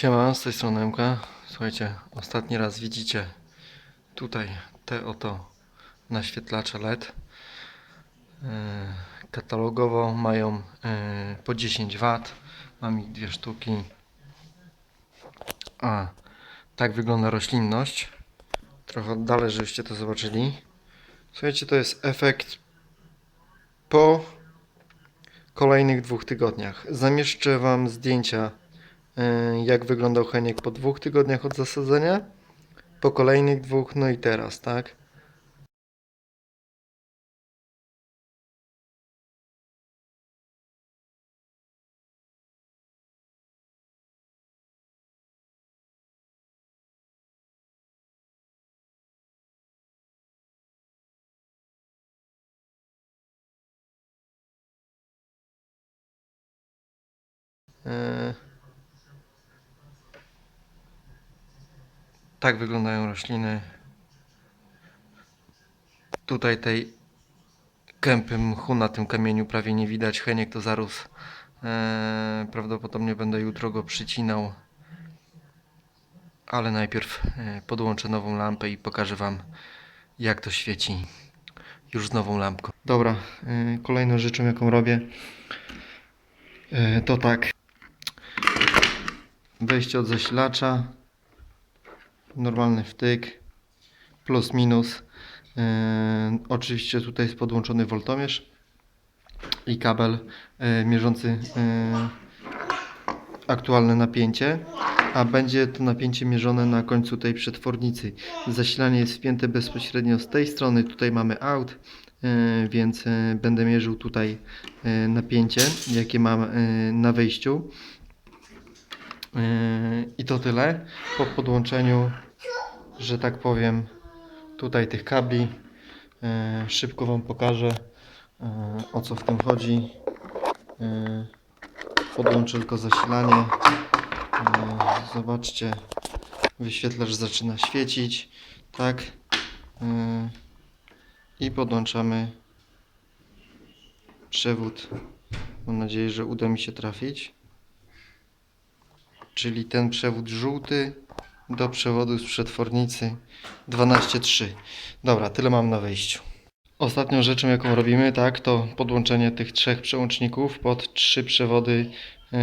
Siema, z tej strony MK. Słuchajcie, ostatni raz widzicie tutaj te oto naświetlacze LED. Yy, Katalogowo mają yy, po 10 W. Mam ich dwie sztuki. A, tak wygląda roślinność. Trochę oddalej, żebyście to zobaczyli. Słuchajcie, to jest efekt po kolejnych dwóch tygodniach. Zamieszczę Wam zdjęcia jak wyglądał Heniek po dwóch tygodniach od zasadzenia, po kolejnych dwóch, no i teraz, tak? Y, Tak wyglądają rośliny. Tutaj tej kępy mchu na tym kamieniu prawie nie widać. Heniek to zarósł. Eee, prawdopodobnie będę jutro go przycinał. Ale najpierw e, podłączę nową lampę i pokażę Wam jak to świeci już z nową lampką. Dobra, e, kolejną rzeczą jaką robię e, to tak. Wejście od zasilacza normalny wtyk, plus minus. Yy, oczywiście tutaj jest podłączony woltomierz i kabel yy, mierzący yy, aktualne napięcie, a będzie to napięcie mierzone na końcu tej przetwornicy. Zasilanie jest wpięte bezpośrednio z tej strony, tutaj mamy out, więc będę mierzył tutaj napięcie, jakie mam na wejściu. Yy, I to tyle. Po podłączeniu, że tak powiem, tutaj tych kabli, yy, szybko Wam pokażę yy, o co w tym chodzi. Podłączę tylko zasilanie. Zobaczcie, wyświetlacz zaczyna świecić. Tak. I podłączamy przewód. Mam nadzieję, że uda mi się trafić czyli ten przewód żółty do przewodu z przetwornicy 12.3. Dobra, tyle mam na wejściu. Ostatnią rzeczą, jaką robimy, tak, to podłączenie tych trzech przełączników pod trzy przewody yy,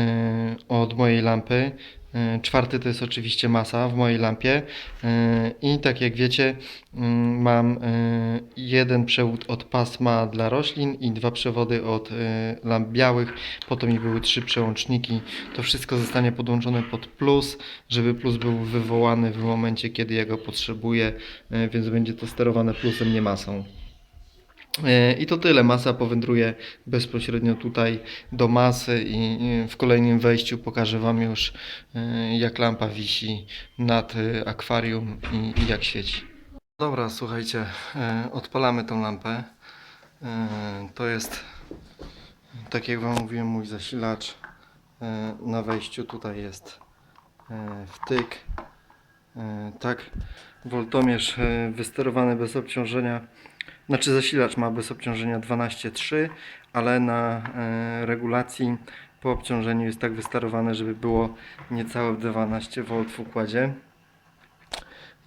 od mojej lampy. Yy, Czwarty to jest oczywiście masa w mojej lampie. Yy, I tak jak wiecie, yy, mam jeden przewód od pasma dla roślin i dwa przewody od lamp białych. Po to mi były trzy przełączniki. To wszystko zostanie podłączone pod plus, żeby plus był wywołany w momencie, kiedy ja go potrzebuję, więc będzie to sterowane plusem, nie masą. E, I to tyle. Masa powędruje bezpośrednio tutaj do masy i w kolejnym wejściu pokażę Wam już e, jak lampa wisi nad e, akwarium i, jak świeci. Dobra, słuchajcie, odpalamy tą lampę. To jest, tak jak Wam mówiłem, mój zasilacz. Na wejściu tutaj jest wtyk. Tak, woltomierz wysterowany bez obciążenia. Znaczy zasilacz ma bez obciążenia 12,3, ale na e, regulacji po obciążeniu jest tak wysterowane, żeby było niecałe 12 V w układzie.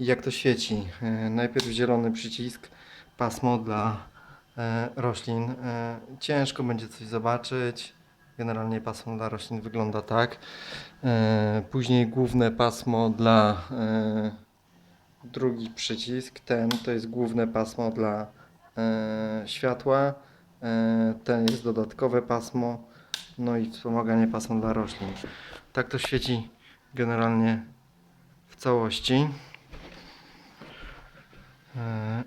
Jak to świeci? E, najpierw zielony przycisk, pasmo dla e, roślin. Ciężko będzie coś zobaczyć. Generalnie pasmo dla roślin wygląda tak. Później główne pasmo dla drugi przycisk, ten to jest główne pasmo dla światła, e, ten jest dodatkowe pasmo, no i wspomaganie pasmo dla roślin. Tak to świeci generalnie w całości. E,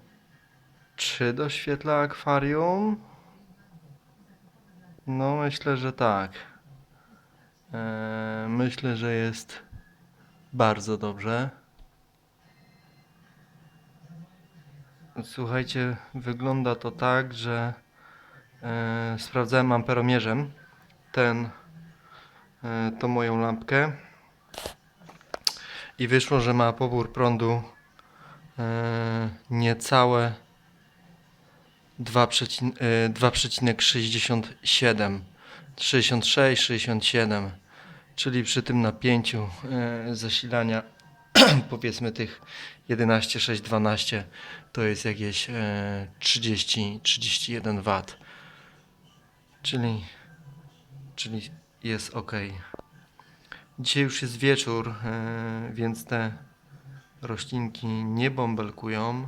czy doświetla akwarium? No myślę, że tak. E, myślę, że jest bardzo dobrze. Słuchajcie, wygląda to tak, że e, sprawdzałem amperomierzem. Ten, e, tą moją lampkę. I wyszło, że ma pobór prądu e, niecałe 2,67 e, 2,67 66, 67 Czyli przy tym napięciu e, zasilania powiedzmy tych 11, 6, 12 to jest jakieś e, 30, 31 W. Czyli, czyli jest ok. Dzisiaj już jest wieczór, e, więc te roślinki nie bąbelkują,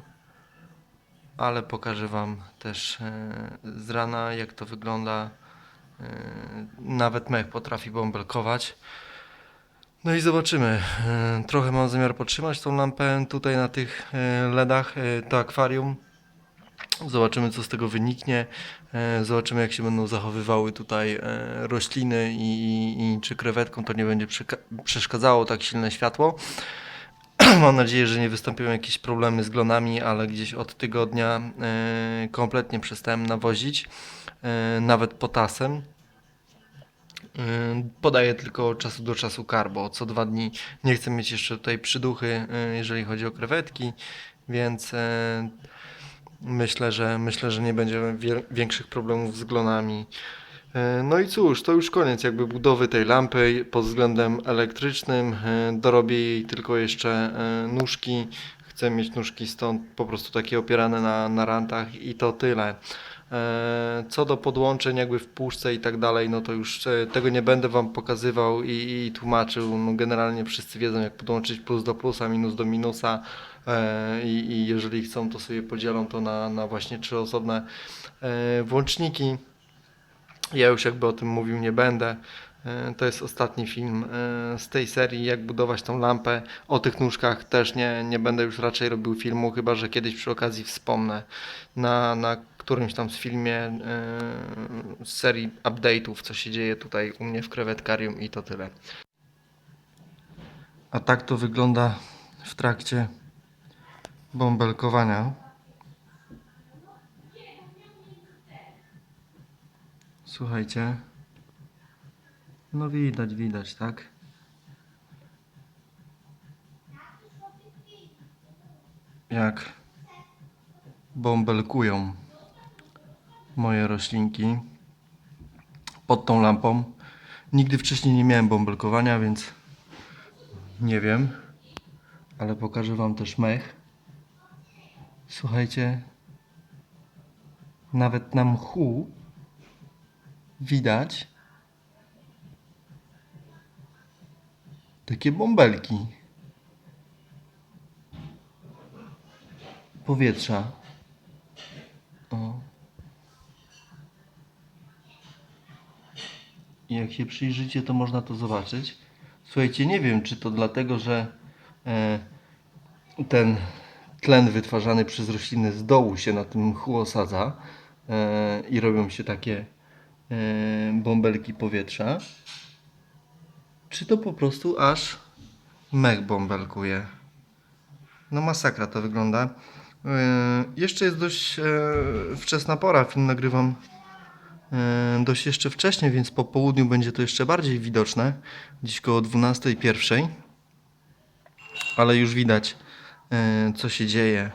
ale pokażę Wam też e, z rana jak to wygląda. E, Nawet mech potrafi bąbelkować. No i zobaczymy. E, Trochę mam zamiar podtrzymać tą lampę tutaj na tych e, LEDach, e, to akwarium. Zobaczymy, co z tego wyniknie. Zobaczymy, jak się będą zachowywały tutaj rośliny i, i, i czy krewetkom to nie będzie przeszkadzało tak silne światło. Mam nadzieję, że nie wystąpią jakieś problemy z glonami, ale gdzieś od tygodnia kompletnie przestałem nawozić, nawet potasem. Podaję tylko czasu do czasu karbo. Co dwa dni nie chcę mieć jeszcze tutaj przyduchy, yy, jeżeli chodzi o krewetki, więc yy, myślę, że myślę, że nie będzie większych problemów z glonami. Yy, No i cóż, to już koniec jakby budowy tej lampy pod względem elektrycznym. Dorobię jej tylko jeszcze nóżki. Chcę mieć nóżki stąd po prostu takie opierane na, na rantach i to tyle. E, Co do podłączeń jakby w puszce i tak dalej, no to już e, tego nie będę Wam pokazywał i, i tłumaczył. No generalnie wszyscy wiedzą jak podłączyć plus do plusa, minus do minusa e, i, i jeżeli chcą to sobie podzielą to na, na właśnie trzy osobne włączniki. Ja już jakby o tym mówił nie będę. To jest ostatni film z tej serii, jak budować tą lampę. O tych nóżkach też nie, nie będę już raczej robił filmu, chyba że kiedyś przy okazji wspomnę na, na którymś tam z filmie e, z serii update'ów, co się dzieje tutaj u mnie w krewetkarium i to tyle. A tak to wygląda w trakcie bąbelkowania. Słuchajcie. No widać, widać, tak? Jak bąbelkują moje roślinki pod tą lampą. Nigdy wcześniej nie miałem bąbelkowania, więc nie wiem, ale pokażę Wam też mech. Słuchajcie, nawet na mchu widać takie bąbelki powietrza. Jak się przyjrzycie, to można to zobaczyć. Słuchajcie, nie wiem, czy to dlatego, że e, ten tlen wytwarzany przez rośliny z dołu się na tym mchu osadza e, i robią się takie e, bąbelki powietrza, czy to po prostu aż mech bąbelkuje. No masakra to wygląda. Jeszcze jest dość wczesna pora, film nagrywam dość jeszcze wcześnie, więc po południu będzie to jeszcze bardziej widoczne. Dziś koło 12.01. Ale już widać, e, co się dzieje,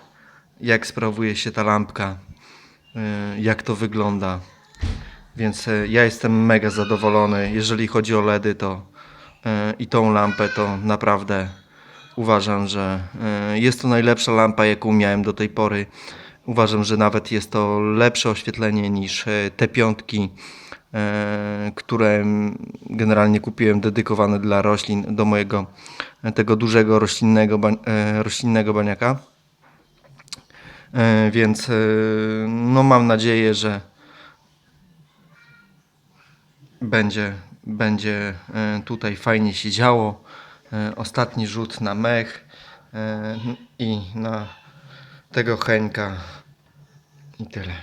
jak sprawuje się ta lampka, e, jak to wygląda. Więc e, ja jestem mega zadowolony. Jeżeli chodzi o LEDy, to e, i tą lampę, to naprawdę uważam, że e, jest to najlepsza lampa, jaką miałem do tej pory. Uważam, że nawet jest to lepsze oświetlenie niż e, te piątki, e, które generalnie kupiłem dedykowane dla roślin, do mojego e, tego dużego roślinnego, roślinnego baniaka. Więc no mam nadzieję, że będzie, będzie tutaj fajnie się działo. Ostatni rzut na mech i na tego Henka i tyle.